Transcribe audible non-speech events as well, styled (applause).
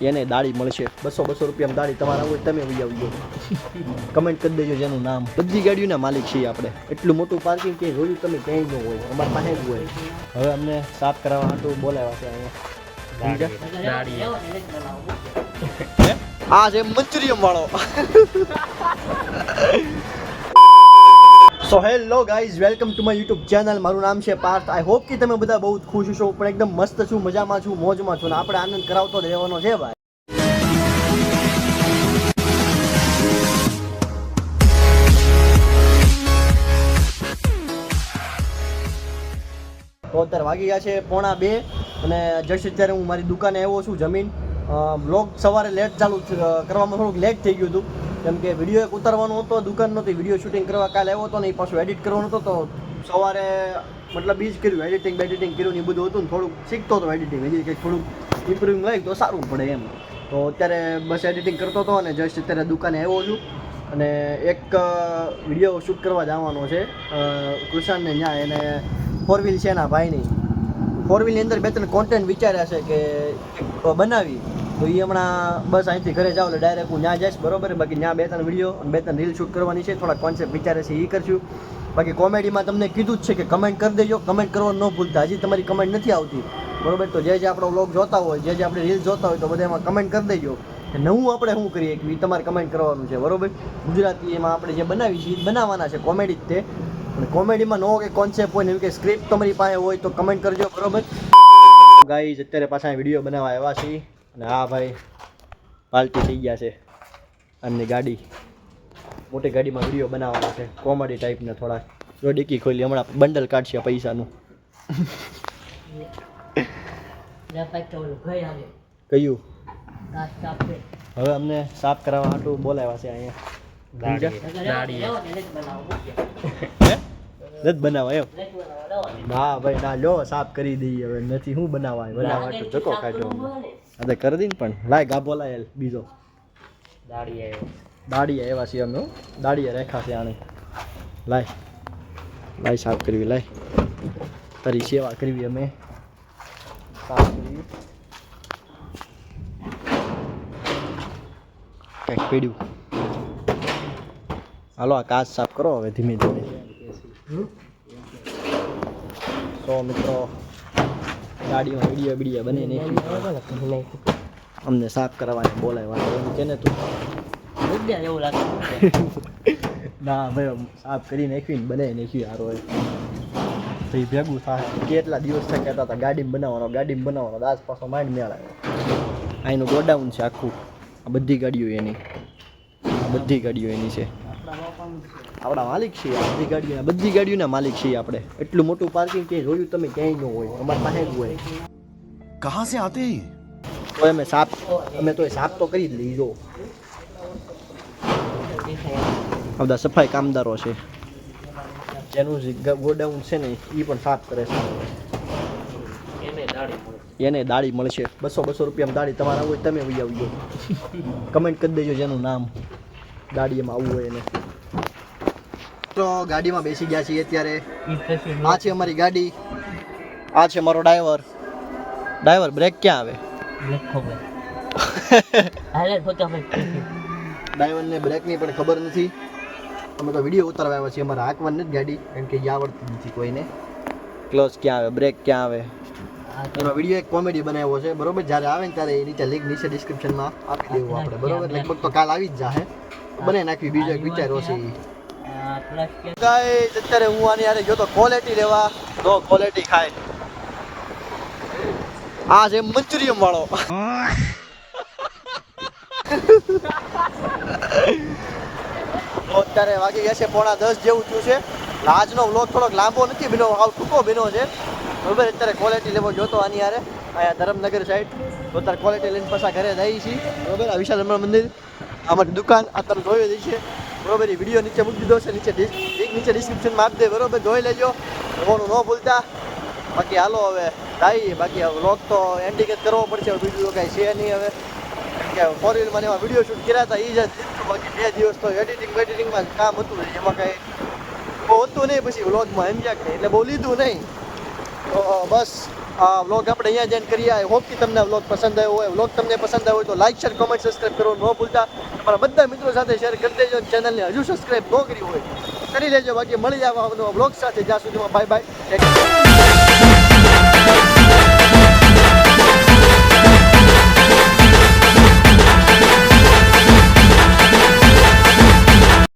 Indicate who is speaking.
Speaker 1: એને દાળી મળશે. બસો બસો રૂપિયામાં દાળી તમારા હોય તમે વહી આવજો. કમેન્ટ કરી દેજો જેનું નામ. બધી ગાડીઓના માલિક છીએ આપણે. એટલું મોટું પાર્કિંગ કે જોયું તમે ક્યાંય ન હોય. અમારા પાસે જ હોય. હવે અમને સાફ કરાવવા હાટું બોલાવ્યા છે અહીંયા. આ છે મંચુરિયમ વાળો. So hello guys welcome to my YouTube channel મારું નામ છે પાર્થ. આઈ હોપ કે તમે બધા બહુ ખુશ છો પણ એકદમ મસ્ત છું, મજામાં છું, મોજમાં છું. ને આપણે આનંદ કરાવતો રહેવાનો છે ભાઈ. તો અત્યારે વાગી ગયા છે પોણા બે અને જસ્ટ અત્યારે હું મારી દુકાને આવ્યો છું જમીન. બ્લોગ સવારે લેટ ચાલુ કરવામાં થોડુંક લેટ થઈ ગયું હતું. કેમ કે વીડિયો એક ઉતારવાનો હતો, દુકાન નહોતી વીડિયો શૂટિંગ કરવા કાલે આવ્યો હતો ને એ પાછું એડિટ કરવાનો હતો, તો સવારે મતલબ બીજ કર્યું એડિટિંગ બેડિટિંગ કર્યું ને એ બધું હતું ને થોડુંક શીખતો હતો એડિટિંગ હજી કંઈક થોડુંક ઇમ્પ્રુવિંગ હોય તો સારું પડે એમ. તો અત્યારે બસ એડિટિંગ કરતો હતો અને જસ્ટ અત્યારે દુકાને આવ્યો છું. અને એક વીડિયો શૂટ કરવા જવાનો છે. કૃષાણને ન્યાય એને ફોર વ્હીલ છે એના ભાઈની. ફોર વ્હીલની અંદર બે ત્રણ કોન્ટેન્ટ વિચાર્યા છે કે બનાવી. તો એ હમણાં બસ અહીંથી ઘરે જાવ એટલે ડાયરેક્ટ હું ત્યાં જઈશ, બરોબર? બાકી ત્યાં બે ત્રણ વીડિયો અને બે ત્રણ રીલ શૂટ કરવાની છે. થોડા કોન્સેપ્ટ વિચારે છે એ કરશું. બાકી કોમેડીમાં તમને કીધું જ છે કે કમેન્ટ કરી દેજો. કમેન્ટ કરવાનું ન ભૂલતા. હજી તમારી કમેન્ટ નથી આવતી. બરોબર? તો જે જે આપણો વ્લોગ જોતા હોય, જે જે આપણે રીલ જોતા હોય, તો બધા એમાં કમેન્ટ કરી દેજો. નવું આપણે શું કરીએ કે એ તમારે કમેન્ટ કરવાનું છે, બરોબર? ગુજરાતી એમાં આપણે જે બનાવી છે એ બનાવવાના છે કોમેડી જ તે. અને કોમેડીમાં નવો કે કોન્સેપ્ટ હોય ને એવી કે સ્ક્રિપ્ટ તમારી પાસે હોય તો કમેન્ટ કરજો, બરોબર? ગાઈઝ અત્યારે પાછા વીડિયો બનાવવા આવ્યા છીએ. અને આ ભાઈ પાલટી થઈ ગયા છે આમની ગાડી. મોટી ગાડીમાં વીડિયો બનાવવાનો છે કોમેડી ટાઈપના થોડા જો ડીકી ખોલી હમણાં બંડલ કાઢશે પૈસાનું. કયું? હવે અમને સાફ કરાવવા હાટું બોલાવ્યા છે અહીંયા. હે? નથી બનાવવા એમ? ના ભાઈ ના લો સાફ કરી દઈએ હવે. નથી શું બનાવવા બનાવવા હાટું ચકો તો કરી દઈને પણ. લાય ગાભો લાય બીજો. દાડી આવ્યા. છીએ અમે. દાડીએ રેખા છે આને લાય. લાય સાફ કરવી લાય. તારી સેવા કરવી અમે. સાફ કરવી. કંઈક પડ્યું. હાલો આ કાચ સાફ કરો હવે ધીમે ધીમે. તો મિત્રો ગાડીમાં વીડિયો વીડિયો બને નહીં. અમને સાફ કરવાની બોલાવ્યા એમ કે ને તું? (laughs) ના ભાઈ સાફ કરી નાખ્યું ને બનાવી નાખ્યું હારો તો એ ભેગું થાય. કેટલા દિવસ થયા કહેતા હતા ગાડીમાં બનાવવાનો ગાડીમાં બનાવવાનો દાસ પાછો માઇન્ડ મેળ આવ્યો. અહીંનું ગોડાઉન છે આખું. આ બધી ગાડીઓ એની. આ બધી ગાડીઓ એની છે. આપણા માલિક છીએ બધી ગાડીઓના બધી ગાડીઓના માલિક છીએ આપણે. એટલું મોટું પાર્કિંગ ક્યાંય જોયું તમે ક્યાંય ન હોય અમારા પાસે જ હોય.
Speaker 2: કહા સે આતે
Speaker 1: તો અમે સાફ અમે તો સાફ તો કરી જ લીધો બધા સફાઈ કામદારો છે. જેનું જે ગોડાઉન છે ને એ પણ સાફ કરે છે. એને દાડી મળશે. બસો બસો રૂપિયામાં દાળી તમારા હોય તમે આવી આવજો. (laughs) કમેન્ટ કરી દેજો જેનું નામ. દાડીએમાં આવવું હોય એને. તો ગાડીમાં બેસી ગયા છીએ અત્યારે. આ છે અમારી ગાડી. આ છે મારો ડ્રાઈવર. ડ્રાઈવર બ્રેક ક્યાં આવે? (laughs) ડ્રાઈવરને બ્રેકની પણ ખબર નથી. અમે તો વીડિયો ઉતારવા આવ્યા છીએ. અમારે હાંકવાની નથી ગાડી. કેમ કે એ આવડતી નથી કોઈને. ક્લચ ક્યાં આવે? બ્રેક ક્યાં આવે? એનો વીડિયો એક કોમેડી બનાવ્યો છે. બરોબર? જ્યારે આવે ને ત્યારે એ નીચે લિંક નીચે ડિસ્ક્રિપ્શનમાં આપી દેવું આપણે. બરોબર? લગભગ તો કાલ આવી જ જાહે. બને નાખવી. બીજો એક વિચારો છે ઈ. ગાઈસ અત્યારે હું આની હારે ગયો તો ક્વોલિટી લેવા. તો ક્વોલિટી ખાય. આ છે મંચુરિયમ વાળો. અત્યારે વાગી ગયા છે પોણા દસ જેવું થયું છે. આજનો વ્લોગ થોડોક લાંબો નથી બીનો આવ ટૂંકો બીનો છે. બરોબર, અત્યારે ક્વોલિટી લેવો જોતો આની યારે અહીંયા ધરમનગર સાઈડ તો અત્યારે ક્વોલિટી લઈને પાછા ઘરે જઈએ છીએ. બરોબર, આ વિશાલ રમણ મંદિર. અમારી દુકાન અત્યારે જોઈ દઈ છે. બરોબર એ વીડિયો નીચે મૂકી દીધો છે, નીચે લિંક નીચે ડિસ્ક્રિપ્શનમાં આપી દે બરોબર? જોઈ લેજો. જોવાનું ન ભૂલતા. બાકી હાલો હવે જઈએ બાકી વ્લોગ તો એન્ડિંગ જ કરવો પડશે તો કાંઈ છે નહીં હવે. કે ફોર એમાં વીડિયો શૂટ કર્યા હતા એ જ બાકી બે દિવસ તો એડિટિંગ વેડિટિંગમાં કામ હતું. એમાં કાંઈ બહુ હતું નહીં, પછી વ્લોગમાં એમ ક્યાંક નહીં. એટલે બહુ લીધું નહીં. તો બસ. વ્લોગ આપણે અહીંયા જઈને કરીએ. આઈ હોપ કે તમને વ્લોગ પસંદ આવ્યો હોય. વ્લોગ તમને પસંદ આવ્યો હોય તો લાઈક શેર કોમેન્ટ સબસ્ક્રાઈબ કરો ન ભૂલતા. તમારા બધા મિત્રો સાથે શેર કરી દેજો ચેનલને હજુ સબસ્ક્રાઇબ ન કરી હોય. કરી લેજો. બાકી મળી જવા વ્લોગ સાથે. જ્યાં સુધીમાં બાય બાય